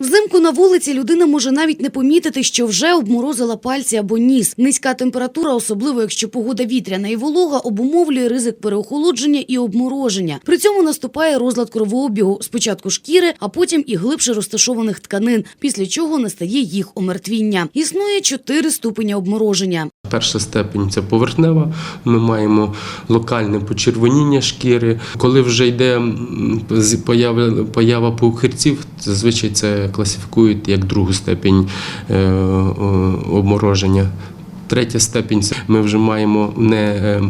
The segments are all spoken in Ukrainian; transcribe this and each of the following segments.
Взимку на вулиці людина може навіть не помітити, що вже обморозила пальці або ніс. Низька температура, особливо якщо погода вітряна і волога, обумовлює ризик переохолодження і обмороження. При цьому наступає розлад кровообігу спочатку шкіри, а потім і глибше розташованих тканин, після чого настає їх омертвіння. Існує чотири ступеня обмороження. Перша степень це поверхнева. Ми маємо локальне почервоніння шкіри. Коли вже йде поява, поява пухирців, зазвичай це класифікують як другу степень е, обмороження. Третя степень це ми вже маємо не е,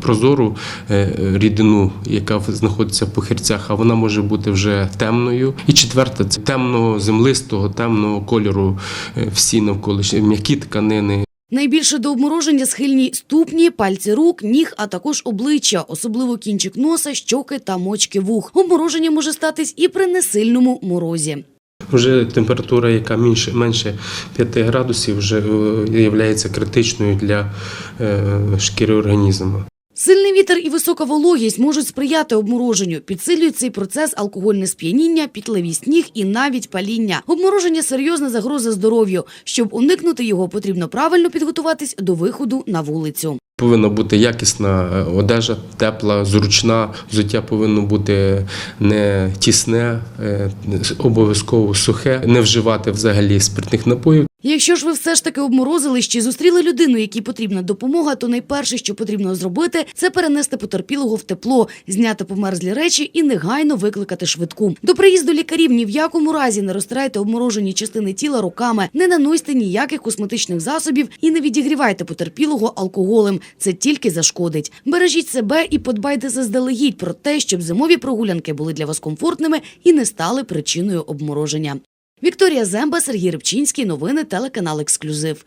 прозору е, рідину, яка знаходиться в похирцях, а вона може бути вже темною. І четверта це темного землистого, темного кольору е, всі навколишні м'які тканини. Найбільше до обмороження схильні ступні, пальці рук, ніг, а також обличчя, особливо кінчик носа, щоки та мочки вух. Обмороження може статись і при несильному морозі. Вже температура, яка менше, менше 5 градусів, вже є критичною для е, шкіри організму. Сильний вітер і висока вологість можуть сприяти обмороженню. Підсилюють цей процес алкогольне сп'яніння, пітливість ніг і навіть паління. Обмороження серйозна загроза здоров'ю. Щоб уникнути його, потрібно правильно підготуватись до виходу на вулицю. Повинна бути якісна е, одежа, тепла, зручна. Взуття повинно бути не тісне, е, обов'язково сухе, не вживати взагалі спиртних напоїв. Якщо ж ви все ж таки обморозили чи зустріли людину, якій потрібна допомога, то найперше, що потрібно зробити, це перенести потерпілого в тепло, зняти померзлі речі і негайно викликати швидку. До приїзду лікарів ні в якому разі не розтирайте обморожені частини тіла руками, не наносьте ніяких косметичних засобів і не відігрівайте потерпілого алкоголем. Це тільки зашкодить. Бережіть себе і подбайте заздалегідь про те, щоб зимові прогулянки були для вас комфортними і не стали причиною обмороження. Вікторія Земба, Сергій Рибчинський. Новини телеканал Ексклюзив.